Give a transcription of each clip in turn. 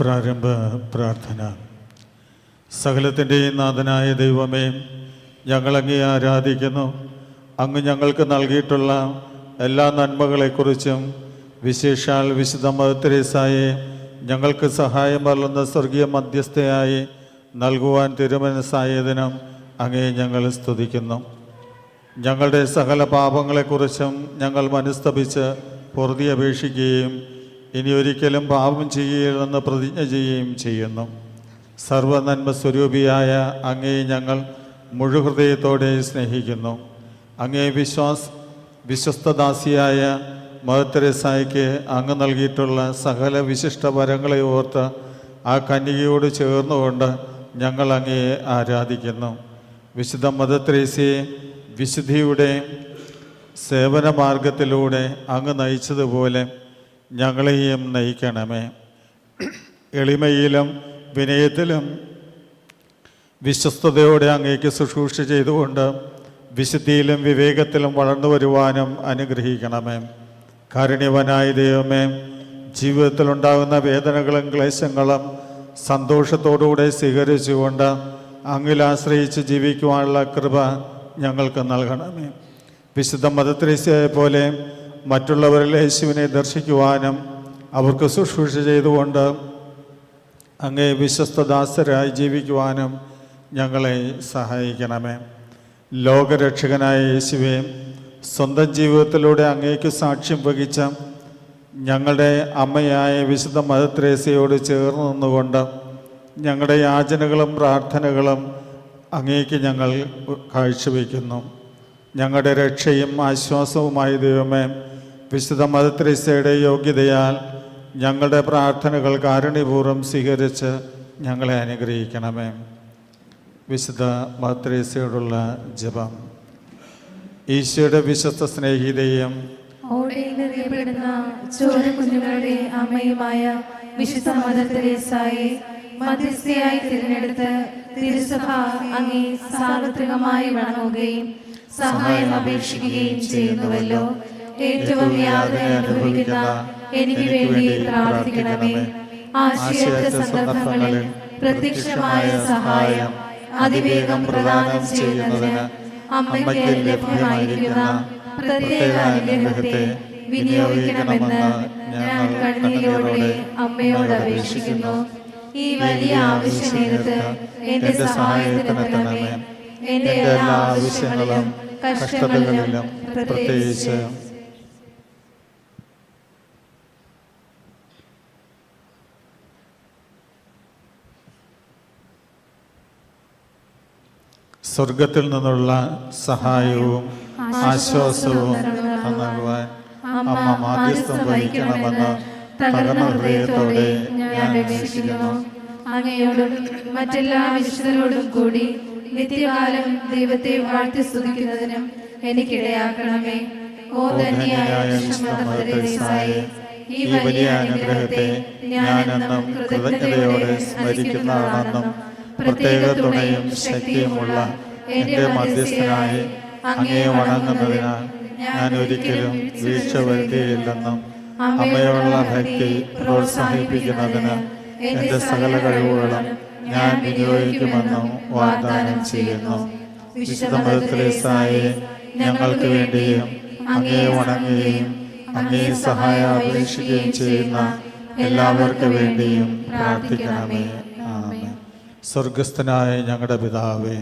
പ്രാരംഭ പ്രാർത്ഥന. സകലത്തിന്റെയും നാഥനായ ദൈവമേ ഞങ്ങളങ്ങേ ആരാധിക്കുന്നു. അങ്ങ് ഞങ്ങൾക്ക് നൽകിയിട്ടുള്ള എല്ലാ നന്മകളെക്കുറിച്ചും വിശേഷാൽ വിശുദ്ധ മദത്തരേസായെ ഞങ്ങൾക്ക് സഹായം വല്ലുന്ന സ്വർഗീയ മധ്യസ്ഥയായി നൽകുവാൻ തിരുമനസ്സായതിനും അങ്ങേ ഞങ്ങൾ സ്തുതിക്കുന്നു. ഞങ്ങളുടെ സകല പാപങ്ങളെക്കുറിച്ചും ഞങ്ങൾ മനസ്തപിച്ച് പൊറുതി അപേക്ഷിക്കുകയും ഇനി ഒരിക്കലും പാപം ചെയ്യുകയില്ലെന്ന് പ്രതിജ്ഞ ചെയ്യുകയും ചെയ്യുന്നു. സർവനന്മ സ്വരൂപിയായ അങ്ങേ ഞങ്ങൾ മുഴുഹൃദയത്തോടെ സ്നേഹിക്കുന്നു. അങ്ങേ വിശ്വാസ് വിശ്വസ്തദാസിയായ മഹത്തരസായിക്ക് അങ്ങ് നൽകിയിട്ടുള്ള സകല വിശിഷ്ട വരങ്ങളെ ഓർത്ത് ആ കന്യകയോട് ചേർന്നുകൊണ്ട് ഞങ്ങൾ അങ്ങയെ ആരാധിക്കുന്നു. വിശുദ്ധ മദത്രേസ്യയെ വിശുദ്ധിയുടെ സേവന മാർഗത്തിലൂടെ അങ്ങ് നയിച്ചതുപോലെ ഞങ്ങളെയും നയിക്കണമേ. എളിമയിലും വിനയത്തിലും വിശ്വസ്തയോടെ അങ്ങേക്ക് ശുശ്രൂഷ ചെയ്തുകൊണ്ട് വിശുദ്ധിയിലും വിവേകത്തിലും വളർന്നു വരുവാനും അനുഗ്രഹിക്കണമേ. കാരുണ്യവനായ ദൈവമേ ജീവിതത്തിലുണ്ടാകുന്ന വേദനകളും ക്ലേശങ്ങളും സന്തോഷത്തോടുകൂടെ സ്വീകരിച്ചുകൊണ്ട് അങ്ങിൽ ആശ്രയിച്ച് ജീവിക്കുവാനുള്ള കൃപ ഞങ്ങൾക്ക് നൽകണമേ. വിശുദ്ധ മതത്രേസ്യയെ പോലെ മറ്റുള്ളവരിൽ യേശുവിനെ ദർശിക്കുവാനും അവർക്ക് ശുശ്രൂഷ ചെയ്തുകൊണ്ട് അങ്ങേ വിശ്വസ്തദാസരായി ജീവിക്കുവാനും ഞങ്ങളെ സഹായിക്കണമേ. ലോകരക്ഷകനായ യേശുവെ സ്വന്തം ജീവിതത്തിലൂടെ അങ്ങേക്ക് സാക്ഷ്യം വഹിച്ച ഞങ്ങളുടെ അമ്മയായ വിശുദ്ധ മദത്രേസയോട് ചേർന്ന് നിന്നുകൊണ്ട് ഞങ്ങളുടെ യാചനകളും പ്രാർത്ഥനകളും അങ്ങേക്ക് ഞങ്ങൾ കാഴ്ചവെക്കുന്നു. ഞങ്ങളുടെ രക്ഷയും ആശ്വാസവുമായി ദൈവമേ വിശുദ്ധ മദത്രേസയുടെ യോഗ്യതയാൽ ഞങ്ങളുടെ പ്രാർത്ഥനകൾ കാരുണ്യപൂർവം സ്വീകരിച്ച് ഞങ്ങളെ അനുഗ്രഹിക്കണമേ. വിശുദ്ധ മദ്രേസയോടുള്ള ജപം. ഈശോയുടെ വിശ്വസ്ത സ്നേഹിതയും ഓടയിലറിയപ്പെടുന്ന ചോര കുഞ്ഞുങ്ങളുടെ അമ്മയുമായ വിശുദ്ധ മദർ തെരേസായെ മധ്യസ്ഥയായി തിരഞ്ഞെടുത്ത് തിരുസഭ അങ്ങേ സാർവത്രികമായി വണങ്ങുകയും സഹായം അപേക്ഷിക്കുകയും ചെയ്യുന്നുവല്ലോ. ഏറ്റവും യാതന അനുഭവിക്കുന്ന എനിക്ക് വേണ്ടി പ്രാർത്ഥിക്കണമേ. ആശയത്തെ സന്ദർഭങ്ങളിൽ പ്രത്യക്ഷമായ സഹായം അതിവേഗം പ്രദാനം ചെയ്യുന്നതിന് അമ്മയ്ക്ക് ലഭ്യമായിരിക്കുന്ന പ്രത്യേക അനുഗ്രഹത്തെ വിനിയോഗിക്കണമെന്ന് ഞാൻ കണ്ണീരോടെ അമ്മയോട് അപേക്ഷിക്കുന്നു. ഈ വലിയ ആവശ്യ നേരത്ത് എന്റെ സഹായത്തിനെത്തണമേ. എന്റെ എല്ലാ ആവശ്യങ്ങളും കഷ്ടതകളിലും പ്രത്യേകിച്ച് സ്വർഗത്തിൽ നിന്നുള്ള സഹായവും ആശ്വാസവും നൽകുവാൻ അമ്മ മാധ്യസ്ഥം വഹിക്കണമെന്ന് തകർന്ന ഹൃദയത്തോടെ ഞാൻ അപേക്ഷിക്കുന്നു. അങ്ങയോടും മറ്റെല്ലാ വിശുദ്ധരോടും കൂടി നിത്യകാലം ദൈവത്തെ വാഴ്ത്തി സ്തുതിക്കുന്നതിനും എനിക്കിടയാക്കണമേ. ഓ ധന്യായ ഈ വലിയ അനുഗ്രഹത്തെ ഞാനെന്നും കൃതജ്ഞതയോടെ സ്മരിക്കുന്നതാണെന്നും പ്രത്യേക തുണയും ശക്തിയുമുള്ള എന്റെ മധ്യസ്ഥനായി അങ്ങേ വണങ്ങുന്നതിനാൽ ഞാൻ ഒരിക്കലും വീഴ്ച വരുത്തിയില്ലെന്നും അമ്മയോടുള്ള ഭക്തി പ്രോത്സാഹിപ്പിക്കുന്നതിന് എന്റെ സകല കഴിവുകളും ഞാൻ വിനിയോഗിക്കുമെന്നും വാഗ്ദാനം ചെയ്യുന്നു. വിശുദ്ധ മതത്തിലേസായി ഞങ്ങൾക്ക് വേണ്ടിയും അങ്ങേ വണങ്ങുകയും അങ്ങേ സഹായം അപേക്ഷിക്കുകയും ചെയ്യുന്ന എല്ലാവർക്കും വേണ്ടിയും പ്രാർത്ഥിക്കണമേ. സ്വർഗസ്ഥനായ ഞങ്ങളുടെ പിതാവേ.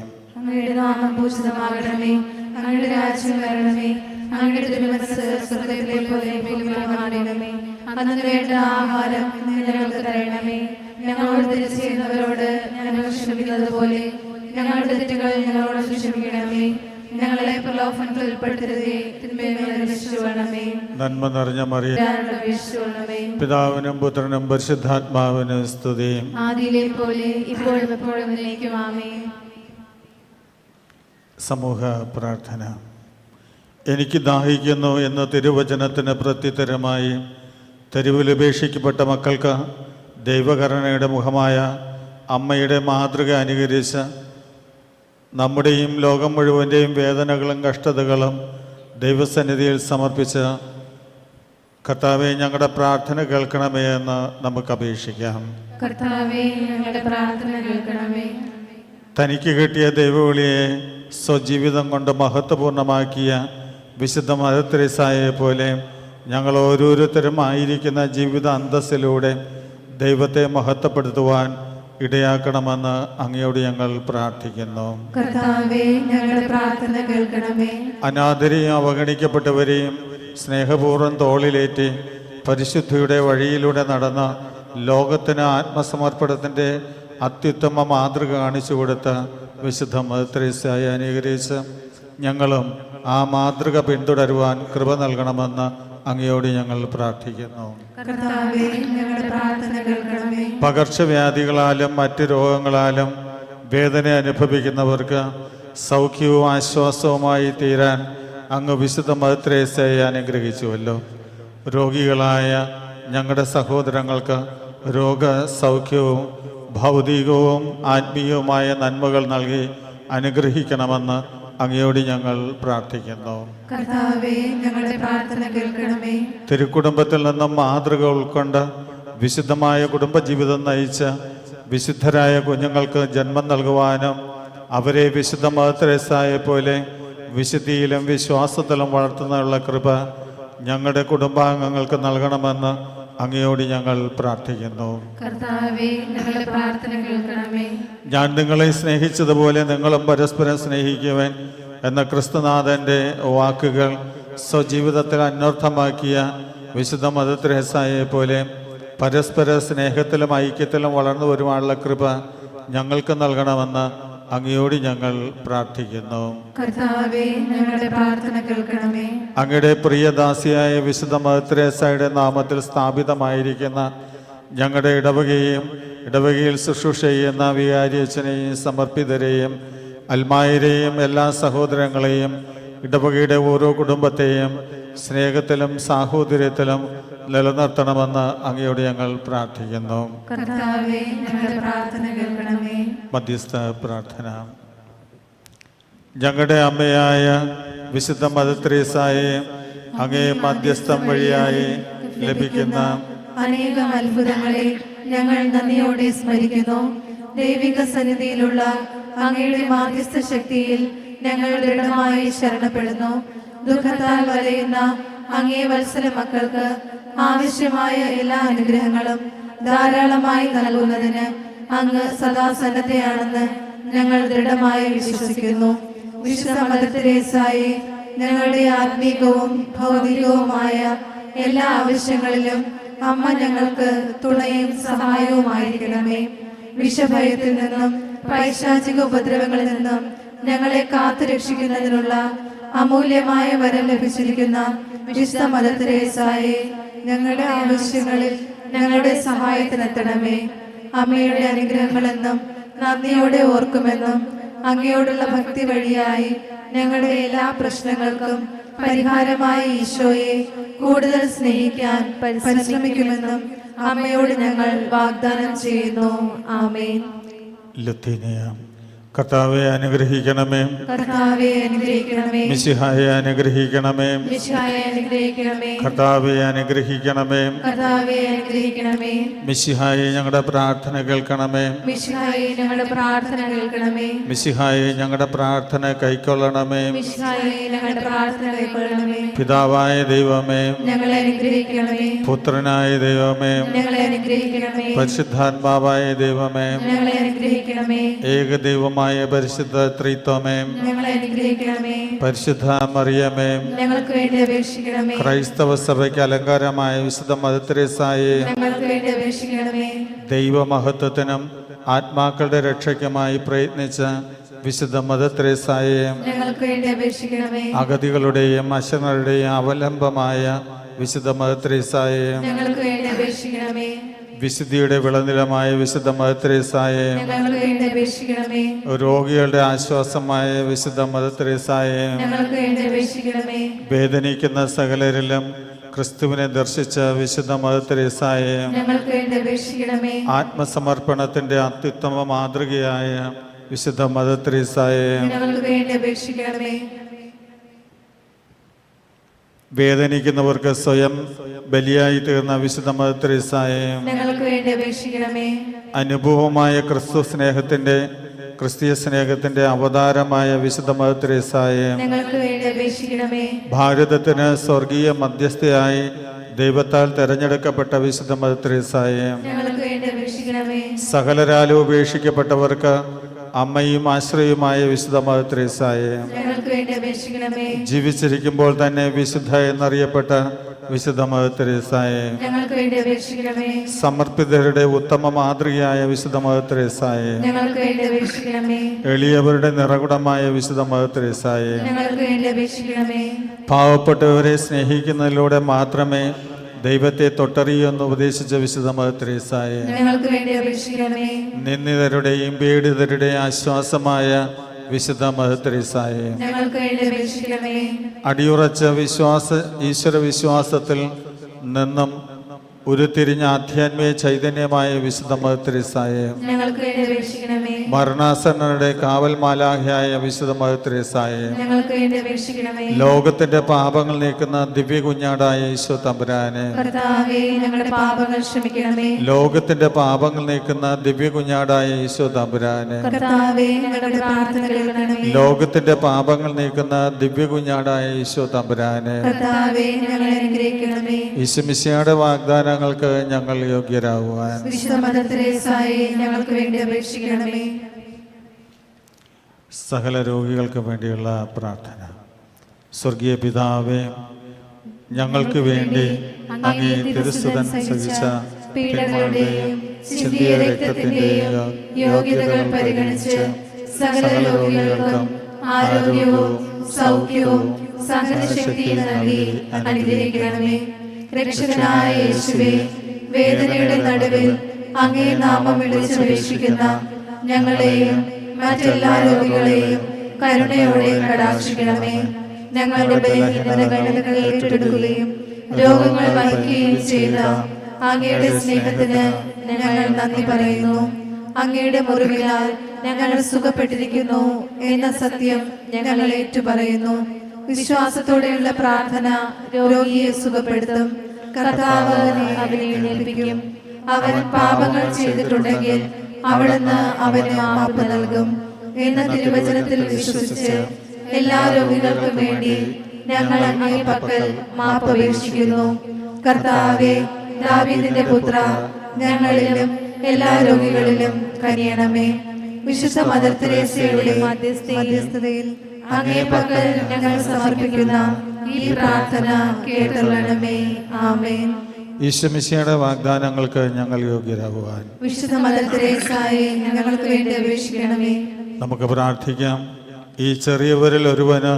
രാജ്യം വരണമേ. ഞങ്ങളുടെ തെറ്റുകൾ ഞങ്ങളോട് ക്ഷമിക്കണമേ. ഞങ്ങളെ പ്രലോഭനത്തിൽ ഉൾപ്പെടുത്തരുതേ. തിന്മയെ നന്മ നിറഞ്ഞ മറിയ പിതാവിനും പുത്രനും പരിശുദ്ധാത്മാവിനും സ്തുതി. ആദിയിലെ പോലെ ഇപ്പോഴും എപ്പോഴും ആമേ സമൂഹ പ്രാർത്ഥന. എനിക്ക് ദാഹിക്കുന്നു എന്ന തിരുവചനത്തിന് പ്രത്യുത്തരമായി തെരുവിൽ ഉപേക്ഷിക്കപ്പെട്ട മക്കൾക്ക് ദൈവകരുണയുടെ മുഖമായ അമ്മയുടെ മാതൃക അനുകരിച്ച് നമ്മുടെയും ലോകം മുഴുവന്റെയും വേദനകളും കഷ്ടതകളും ദൈവസന്നിധിയിൽ സമർപ്പിച്ച് കർത്താവെ ഞങ്ങളുടെ പ്രാർത്ഥന കേൾക്കണമേ എന്ന് നമുക്ക് അപേക്ഷിക്കാം. കർത്താവേ ഞങ്ങളുടെ പ്രാർത്ഥന കേൾക്കണമേ. തനിക്ക് കിട്ടിയ ദൈവവിളിയെ സ്വജീവിതം കൊണ്ട് മഹത്വപൂർണമാക്കിയ വിശുദ്ധ മദത്രേസായെ പോലെ ഞങ്ങൾ ഓരോരുത്തരും ആയിരിക്കുന്ന ജീവിത അന്തസ്സിലൂടെ ദൈവത്തെ മഹത്വപ്പെടുത്തുവാൻ ഇടയാക്കണമെന്ന് അങ്ങയോട് ഞങ്ങൾ പ്രാർത്ഥിക്കുന്നു. കർത്താവേ ഞങ്ങളുടെ പ്രാർത്ഥന കേൾക്കണമേ. അനാദരെയും അവഗണിക്കപ്പെട്ടവരെയും സ്നേഹപൂർവം തോളിലേറ്റി പരിശുദ്ധിയുടെ വഴിയിലൂടെ നടന്ന ലോകത്തിന് ആത്മസമർപ്പണത്തിന്റെ അത്യുത്തമ മാതൃക കാണിച്ചു കൊടുത്ത വിശുദ്ധ മദത്രേസായി അനുകരിച്ച് ഞങ്ങളും ആ മാതൃക പിന്തുടരുവാൻ കൃപ നൽകണമെന്ന് അങ്ങയോട് ഞങ്ങൾ പ്രാർത്ഥിക്കുന്നു. പകർച്ചവ്യാധികളാലും മറ്റ് രോഗങ്ങളാലും വേദന അനുഭവിക്കുന്നവർക്ക് സൗഖ്യവും ആശ്വാസവുമായി തീരാൻ അങ്ങ് വിശുദ്ധ മദത്രേസയെ അനുഗ്രഹിച്ചുവല്ലോ. രോഗികളായ ഞങ്ങളുടെ സഹോദരങ്ങൾക്ക് രോഗ സൗഖ്യവും ഭൗതികവും ആത്മീയവുമായ നന്മകൾ നൽകി അനുഗ്രഹിക്കണമെന്ന് അങ്ങയോട് ഞങ്ങൾ പ്രാർത്ഥിക്കുന്നു. കർത്താവേ ഞങ്ങളുടെ പ്രാർത്ഥന കേൾക്കണമേ. തിരുക്കുടുംബത്തിൽ നിന്നും മാതൃക ഉൾക്കൊണ്ട് വിശുദ്ധമായ കുടുംബജീവിതം നയിച്ച വിശുദ്ധരായ കുഞ്ഞുങ്ങൾക്ക് ജന്മം നൽകുവാനും അവരെ വിശുദ്ധ മതത്രേസായെ പോലെ വിശുദ്ധിയിലും വിശ്വാസത്തിലും വളർത്തുന്നതിനുള്ള കൃപ ഞങ്ങളുടെ കുടുംബാംഗങ്ങൾക്ക് നൽകണമെന്ന് അങ്ങയോട് ഞങ്ങൾ പ്രാർത്ഥിക്കുന്നു. കർത്താവേ ഞങ്ങളുടെ പ്രാർത്ഥന കേൾക്കണമേ. ഞാൻ നിങ്ങളെ സ്നേഹിച്ചതുപോലെ നിങ്ങളും പരസ്പരം സ്നേഹിക്കുവാൻ എന്ന ക്രിസ്തുനാഥന്റെ വാക്കുകൾ സ്വജീവിതത്തിൽ അന്വർത്ഥമാക്കിയ വിശുദ്ധ മതത്രേസായെ പോലെ പരസ്പര സ്നേഹത്തിലും ഐക്യത്തിലും വളർന്നു വരുവാനുള്ള കൃപ ഞങ്ങൾക്ക് നൽകണമെന്ന് അങ്ങയോട് ഞങ്ങൾ പ്രാർത്ഥിക്കുന്നു. കർത്താവേ ഞങ്ങളുടെ പ്രാർത്ഥന കേൾക്കണമേ. അങ്ങയുടെ പ്രിയദാസിയായ വിശുദ്ധ മദത്രേസയുടെ നാമത്തിൽ സ്ഥാപിതമായിരിക്കുന്ന ഞങ്ങളുടെ ഇടവകയും ഇടവകയിൽ ശുശ്രൂഷ ചെയ്യുന്ന വികാരിയച്ഛനെയും സമർപ്പിതരെയും അൽമായരെയും എല്ലാ സഹോദരങ്ങളെയും ഇടവകയുടെ ഓരോ കുടുംബത്തെയും സ്നേഹത്തിലും സാഹോദര്യത്തിലും നിലനിർത്തണമെന്ന് അങ്ങയോട് ഞങ്ങൾ പ്രാർത്ഥിക്കുന്നു. മധ്യസ്ഥ പ്രാർത്ഥന. ഞങ്ങളുടെ അമ്മയായ വിശുദ്ധ മദത്രേസായെ അങ്ങേ മധ്യസ്ഥം വഴിയായി ലഭിക്കുന്ന അനേകം അത്ഭുതങ്ങളെ ഞങ്ങൾ നന്ദിയോടെ സ്മരിക്കുന്നു. ദൈവിക സന്നിധിയിലുള്ള അങ്ങയുടെ മാധ്യസ്ഥ ശക്തിയിൽ ഞങ്ങൾ ദൃഢമായി ശരണപ്പെടുന്നു. ദുഃഖത്താൽ വലയുന്ന അങ്ങേ വത്സര മക്കൾക്ക് ആവശ്യമായ എല്ലാ അനുഗ്രഹങ്ങളും ധാരാളമായി നൽകുന്നതിന് അങ്ങ് സദാസന്നദ്ധയാണെന്ന് ഞങ്ങൾ ദൃഢമായി വിശ്വസിക്കുന്നു. വിശുദ്ധ മദത്തിരേസായി ഞങ്ങളുടെ ആത്മീകവും ഭൗതികവുമായ എല്ലാ ആവശ്യങ്ങളിലും അമ്മ ഞങ്ങൾക്ക് തുണയും സഹായവുമായിരിക്കണമേ. വിഷഭയത്തിൽ നിന്നും പൈശാചിക ഉപദ്രവങ്ങളിൽ നിന്നും ഞങ്ങളെ കാത്തു രക്ഷിക്കുന്നതിനുള്ള അമൂല്യമായ വരം ലഭിച്ചിരിക്കുന്ന വിശുദ്ധ മദത്തിരേസായെ ഞങ്ങളുടെ ആവശ്യങ്ങളിൽ ഞങ്ങളുടെ സഹായത്തിനെത്തണമേ അമ്മയുടെ അനുഗ്രഹങ്ങളെന്നും നന്ദിയോടെ ഓർക്കുമെന്നും അങ്ങയോടുള്ള ഭക്തി വഴിയായി ഞങ്ങളുടെ എല്ലാ പ്രശ്നങ്ങൾക്കും പരിഹാരമായി ഈശോയെ കൂടുതൽ സ്നേഹിക്കാൻ പരിശ്രമിക്കുമെന്നും അമ്മയോട് ഞങ്ങൾ വാഗ്ദാനം ചെയ്യുന്നു. ആമേൻ. ലത്തീനിയ. കർത്താവെ അനുഗ്രഹിക്കണമേ. കർത്താവെ അനുഗ്രഹിക്കണമേ. മിശിഹായെ അനുഗ്രഹിക്കണമേ. മിശിഹായെ അനുഗ്രഹിക്കണമേ. കർത്താവെ അനുഗ്രഹിക്കണമേ. കർത്താവെ അനുഗ്രഹിക്കണമേ. മിശിഹായെ ഞങ്ങളുടെ പ്രാർത്ഥന കേൾക്കണമേ. മിശിഹായെ ഞങ്ങളുടെ പ്രാർത്ഥന കേൾക്കണമേ. മിശിഹായെ ഞങ്ങളുടെ പ്രാർത്ഥന കൈക്കൊള്ളണമേ. മിശിഹായെ ഞങ്ങളുടെ പ്രാർത്ഥന കൈക്കൊള്ളണമേ. പിതാവായ ദൈവമേ. ഞങ്ങളെ അനുഗ്രഹിക്കണമേ. പുത്രനായ ദൈവമേ. ഞങ്ങളെ അനുഗ്രഹിക്കണമേ. പരിശുദ്ധാത്മാവായ ദൈവമേ. ഞങ്ങളെ അനുഗ്രഹിക്കണമേ. ഏകദൈവമായ പരിശുദ്ധ ത്രിത്വമേ. പരിശുദ്ധ മറിയമേ. ഞങ്ങൾക്ക് വേണ്ടി അപേക്ഷിക്കണമേ. ക്രൈസ്തവ സഭയ്ക്ക് അലങ്കാരമായ വിശുദ്ധ അപേക്ഷിക്കണമേ. ദൈവമഹത്വത്തിനും ആത്മാക്കളുടെ രക്ഷയ്ക്കുമായി പ്രയത്നിച്ച വിശുദ്ധ അപേക്ഷിക്കണമേ. അഗതികളുടെയും അശങ്ങളുടെയും അവലംബമായ വിശുദ്ധ അപേക്ഷിക്കണമേ. വിശുദ്ധിയുടെ വിളനിലമായ വിശുദ്ധ മദത്രേസായെ രോഗികളുടെ ആശ്വാസമായ വിശുദ്ധ മദത്രേസായെ വേദനിക്കുന്ന സകലരിലും ക്രിസ്തുവിനെ ദർശിച്ച വിശുദ്ധ മദത്രേസായെ ആത്മസമർപ്പണത്തിന്റെ അത്യുത്തമ മാതൃകയായ വിശുദ്ധ മദത്രേസായെ വേദനിക്കുന്നവർക്ക് സ്വയം ബലിയായി തീർന്ന വിശുദ്ധ മദത്രേസായെ ഞങ്ങൾക്ക് വേണ്ടി അപേക്ഷിക്കണമേ. അനുഭവമായ ക്രിസ്തു സ്നേഹത്തിന്റെ ക്രിസ്തീയ സ്നേഹത്തിന്റെ അവതാരമായ വിശുദ്ധ ഞങ്ങൾക്ക് വേണ്ടി അപേക്ഷിക്കണമേ. ഭാരതത്തിന് സ്വർഗീയ മധ്യസ്ഥയായി ദൈവത്താൽ തെരഞ്ഞെടുക്കപ്പെട്ട വിശുദ്ധ മദത്രേസായെ ഞങ്ങൾക്ക് വേണ്ടി അപേക്ഷിക്കണമേ. സകലരാലും ഉപേക്ഷിക്കപ്പെട്ടവർക്ക് അമ്മയും ആശ്രയവുമായ വിശുദ്ധ ഞങ്ങൾക്ക് വേണ്ടി അപേക്ഷിക്കണമേ. ജീവിച്ചിരിക്കുമ്പോൾ തന്നെ വിശുദ്ധ എന്നറിയപ്പെട്ട വിശുദ്ധ ഞങ്ങൾക്ക് വേണ്ടി അപേക്ഷിക്കണമേ. സമർപ്പിതരുടെ ഉത്തമ മാതൃകയായ വിശുദ്ധ മഹത്രേസായെ ഞങ്ങൾക്ക് വേണ്ടി അപേക്ഷിക്കണമേ. എളിയവരുടെ നിറകുടമായ വിശുദ്ധ മഹത്രേസായെ ഞങ്ങൾക്ക് വേണ്ടി അപേക്ഷിക്കണമേ. പാവപ്പെട്ടവരെ സ്നേഹിക്കുന്നതിലൂടെ മാത്രമേ ദൈവത്തെ തൊട്ടറിയെന്ന് ഉപദേശിച്ച വിശുദ്ധ മദത്രേസായെ ഞങ്ങൾക്ക് വേണ്ടി അപേക്ഷിക്കണമേ. നിന്ദിതരുടെയും പീഡിതരുടെയും ആശ്വാസമായ വിശുദ്ധ മഹത്രീസായെ അടിയുറച്ച വിശ്വാസ ഈശ്വര വിശ്വാസത്തിൽ നിന്നും ഉരുത്തിരിഞ്ഞ ആധ്യാത്മിക ചൈതന്യമായ വിശുദ്ധ മതത്തിൽ ഞങ്ങൾക്ക് മരണാസന്നരുടെ കാവൽ മാലാഹിയായ വിശുദ്ധ മദത്രേസായെ ഞങ്ങൾക്ക് വേണ്ടി അപേക്ഷിക്കണമേ. ലോകത്തിന്റെ പാപങ്ങൾ നീക്കുന്ന ദിവ്യ കുഞ്ഞാടായ ഈശോ തമ്പുരാനെ കർത്താവേ ഞങ്ങളുടെ പാപങ്ങൾ ക്ഷമിക്കണമേ. ലോകത്തിന്റെ പാപങ്ങൾ നീക്കുന്ന ദിവ്യ കുഞ്ഞാടായ ഈശോ തമ്പുരാനെ കർത്താവേ ഞങ്ങളുടെ പ്രാർത്ഥന കേൾക്കണമേ ലോകത്തിന്റെ പാപങ്ങൾ നീക്കുന്ന ദിവ്യ കുഞ്ഞാടായ ഈശോ തമ്പുരാനെ കർത്താവേ ഞങ്ങളെ അനുഗ്രഹിക്കണമേ. ഈശുമിശിയുടെ വാഗ്ദാനങ്ങൾക്ക് ഞങ്ങൾ യോഗ്യരാകുവാൻ. വിശുദ്ധ മദർ ഞങ്ങൾക്ക് വേണ്ടി അപേക്ഷിക്കണമേ. സകല രോഗികൾക്ക് വേണ്ടിയുള്ള പ്രാർത്ഥന. സ്വർഗീയ പിതാവേ ഞങ്ങൾക്ക് വേണ്ടി അങ്ങേ തിരുസുതൻ സഹിച്ച യോഗ്യതകൾ പരിഗണിച്ച് സകല രോഗികൾക്കും ആരോഗ്യവും സൗഖ്യവും നൽകി അനുഗ്രഹിക്കണമേ. രക്ഷകനായ യേശുവേ വേദനയുടെ നടുവിൽ അങ്ങേ നാമം വിളിച്ചപേക്ഷിക്കുന്ന ഞങ്ങളെയും മറ്റെല്ലാ രോഗികളെയും കരുണയോടെ കടാക്ഷിക്കണമേ. ഞങ്ങളുടെ ബലഹീനതകൾ ഏറ്റെടുക്കുകയും രോഗങ്ങൾ വഹിക്കുകയും ചെയ്ത അങ്ങയുടെ സ്നേഹത്തിന് ഞങ്ങൾ നന്ദി പറയുന്നു. അങ്ങയുടെ മുറിവിനാൽ ഞങ്ങൾ സുഖപ്പെട്ടിരിക്കുന്നു എന്ന സത്യം ഞങ്ങൾ ഏറ്റുപറയുന്നു. വിശ്വാസത്തോടെയുള്ള പ്രാർത്ഥന രോഗിയെ സുഖപ്പെടുത്തും. കർത്താവ് അവനെ അവൻ പാപങ്ങൾ ചെയ്തിട്ടുണ്ടെങ്കിൽ അവിടുന്ന് അവന് മാപ്പ് നൽകും. എന്ന തിരുവചനത്തിൽ വിശ്വസിച്ച് എല്ലാ രോഗികൾക്കും വേണ്ടി ഞങ്ങൾ അങ്ങേ പക്കൽ മാപ്പ് അപേക്ഷിക്കുന്നു. കർത്താവെ ദാവീദിന്റെ പുത്ര ഞങ്ങളിലും എല്ലാ രോഗികളിലും കനിയണമേ. വിശുദ്ധ മദർ തെരേസയുടെ മധ്യസ്ഥതയിൽ അങ്ങേ പക്കൽ ഞങ്ങൾ സമർപ്പിക്കുന്ന ഈ പ്രാർത്ഥന കേട്ടൊള്ളണമേ ആമേൻ. ഈശോമിശിയുടെ വാഗ്ദാനങ്ങൾക്ക് ഞങ്ങൾ യോഗ്യരാകുവാൻ. വിശുദ്ധ മദർ തെരേസായെ ഞങ്ങൾക്ക് വേണ്ടി അപേക്ഷിക്കണമേ. നമുക്ക് പ്രാർത്ഥിക്കാം. ഈ ചെറിയവരിൽ ഒരുവന്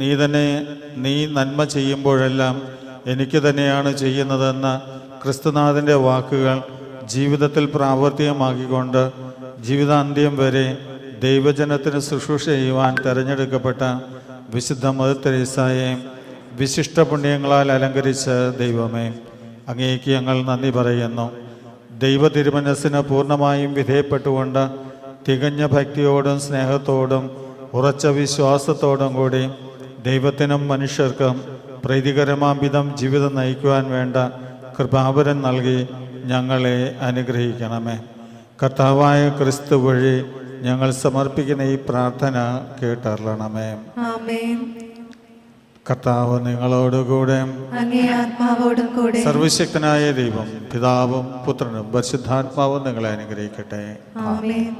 നീ തന്നെ നീ നന്മ ചെയ്യുമ്പോഴെല്ലാം എനിക്ക് തന്നെയാണ് ചെയ്യുന്നതെന്ന ക്രിസ്തുനാഥന്റെ വാക്കുകൾ ജീവിതത്തിൽ പ്രാവർത്തികമാക്കിക്കൊണ്ട് ജീവിതാന്ത്യം വരെ ദൈവജനത്തിന് ശുശ്രൂഷ ചെയ്യുവാൻ തിരഞ്ഞെടുക്കപ്പെട്ട വിശുദ്ധ മദർ തെരേസായെ വിശിഷ്ട പുണ്യങ്ങളാൽ അലങ്കരിച്ച ദൈവമേ. അങ്ങേക്ക് ഞങ്ങൾ നന്ദി പറയുന്നു. ദൈവ തിരുമനസ്സിന് പൂർണമായും വിധേയപ്പെട്ടുകൊണ്ട് തികഞ്ഞ ഭക്തിയോടും സ്നേഹത്തോടും ഉറച്ച വിശ്വാസത്തോടും കൂടി ദൈവത്തിനും മനുഷ്യർക്കും പ്രീതികരമാംവിധം ജീവിതം നയിക്കുവാൻ വേണ്ട കൃപാപരം നൽകി ഞങ്ങളെ അനുഗ്രഹിക്കണമേ. കർത്താവായ ക്രിസ്തു വഴി ഞങ്ങൾ സമർപ്പിക്കുന്ന ഈ പ്രാർത്ഥന കേട്ടറിയണമേ. കർത്താവ് നിങ്ങളോടുകൂടെ കൂടെ. സർവശക്തനായ ദൈവം പിതാവും പുത്രനും പരിശുദ്ധാത്മാവും നിങ്ങളെ അനുഗ്രഹിക്കട്ടെ. ആമേൻ.